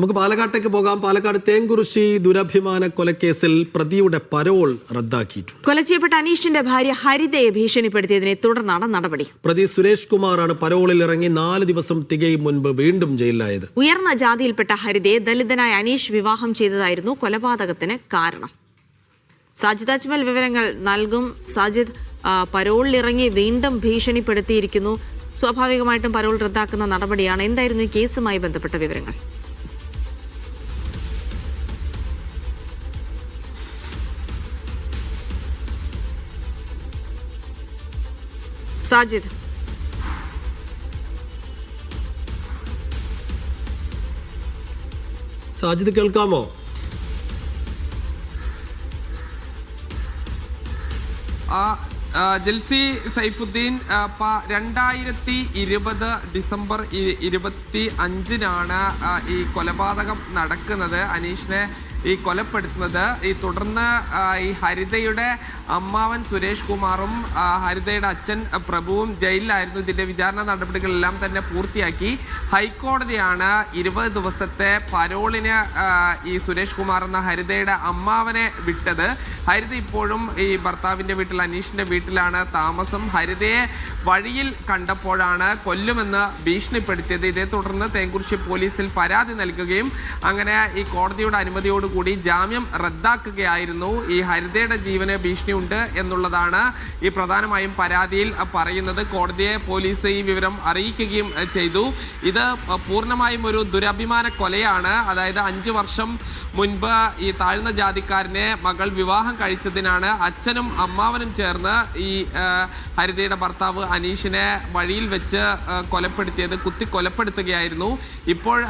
നമുക്ക് പാലക്കാട്ടേക്ക് പോകാം. പാലക്കാട് തേങ്കുറിശി ദുരഭിമാന കൊലക്കേസിൽ പ്രതിയുടെ പരോൾ റദ്ദാക്കിയിട്ടുണ്ട്. കൊല ചെയ്യപ്പെട്ട അനീഷിന്റെ ഭാര്യ ഹരിതയെ ഭീഷണിപ്പെടുത്തിയതിനെ തുടർന്നാണ് നടപടി. പ്രതി സുരേഷ് കുമാറാണ് പരോളിൽ ഇറങ്ങി നാല് ദിവസം തികയും മുൻപ് വീണ്ടും ജയിലിലായത്. ഉയർന്ന ജാതിയിൽപ്പെട്ട ഹരിതയെ ദലിതനായ അനീഷ് വിവാഹം ചെയ്തതായിരുന്നു കൊലപാതകത്തിന് കാരണം. സാജിദ് അജ്മൽ വിവരങ്ങൾ നൽകും. സാജിദ് പരോളിലിറങ്ങി വീണ്ടും ഭീഷണിപ്പെടുത്തിയിരിക്കുന്നു. സ്വാഭാവികമായിട്ടും പരോൾ റദ്ദാക്കുന്ന നടപടിയാണ്. എന്തായിരുന്നു ഈ കേസുമായി ബന്ധപ്പെട്ട വിവരങ്ങൾ? സാജിദ് സാജിദ് കേൾക്കാമോ? ആ, ജൽസി സൈഫുദ്ദീൻ രണ്ടായിരത്തി ഇരുപത് ഡിസംബർ ഇരുപത്തി അഞ്ചിനാണ് ഈ കൊലപാതകം നടക്കുന്നത്. അനീഷിനെ ഈ കൊലപ്പെടുത്തുന്നത്. ഈ തുടർന്ന് ഈ ഹരിതയുടെ അമ്മാവൻ സുരേഷ് കുമാറും ഹരിതയുടെ അച്ഛൻ പ്രഭുവും ജയിലിലായിരുന്നു. ഇതിന്റെ വിചാരണ നടപടികളെല്ലാം തന്നെ പൂർത്തിയാക്കി. ഹൈക്കോടതിയാണ് ഇരുപത് ദിവസത്തെ പരോളിന് ഈ സുരേഷ് കുമാർ എന്ന ഹരിതയുടെ അമ്മാവനെ വിട്ടത്. ഹരിത ഇപ്പോഴും ഈ ഭർത്താവിന്റെ വീട്ടിൽ അനീഷിന്റെ വീട്ടിലാണ് താമസം. ഹരിതയെ വഴിയിൽ കണ്ടപ്പോഴാണ് കൊല്ലുമെന്ന് ഭീഷണിപ്പെടുത്തിയത്. ഇതേ തുടർന്ന് തേങ്കുറിശ്ശി പോലീസിൽ പരാതി നൽകുകയും അങ്ങനെ ഈ കോടതിയുടെ അനുമതിയോടുകൂടി ജാമ്യം റദ്ദാക്കുകയായിരുന്നു. ഈ ഹരിതയുടെ ജീവന് ഭീഷണിയുണ്ട് എന്നുള്ളതാണ് ഈ പ്രധാനമായും പരാതിയിൽ പറയുന്നത്. കോടതിയെ പോലീസ് ഈ വിവരം അറിയിക്കുകയും ചെയ്തു. ഇത് പൂർണമായും ഒരു ദുരഭിമാന കൊലയാണ്. അതായത് അഞ്ച് വർഷം മുൻപ് ഈ താഴ്ന്ന ജാതിക്കാരനെ മകൾ വിവാഹം കഴിച്ചതിനാണ് അച്ഛനും അമ്മാവനും ചേർന്ന് ഈ ഹരിതയുടെ ഭർത്താവ് അനീഷിനെ വഴിയിൽ വെച്ച് കൊലപ്പെടുത്തിയത് കുത്തി കൊലപ്പെടുത്തുകയായിരുന്നു. ഇപ്പോൾ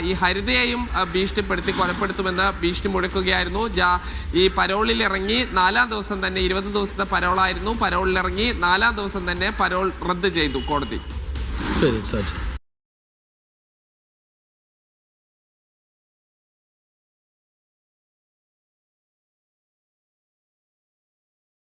ഈ ഹരിതയെയും ഭീഷണിപ്പെടുത്തി കൊലപ്പെടുത്തുമെന്ന് ഭീഷണി മുഴക്കുകയായിരുന്നു. ജാ- ഈ പരോളിൽ ഇറങ്ങി നാലാം ദിവസം തന്നെ ഇരുപത് ദിവസത്തെ പരോളായിരുന്നു. പരോളിൽ ഇറങ്ങി നാലാം ദിവസം തന്നെ പരോൾ റദ്ദ് ചെയ്തു കോടതി. ശരി സാജിദ്